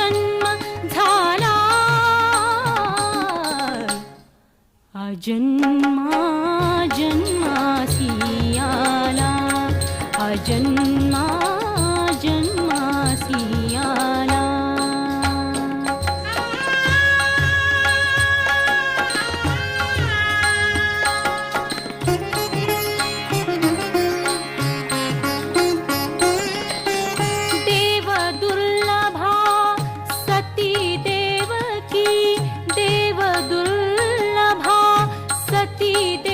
जन्म झाला. अजन्मा जन्मासी आला. अजन्मा ti.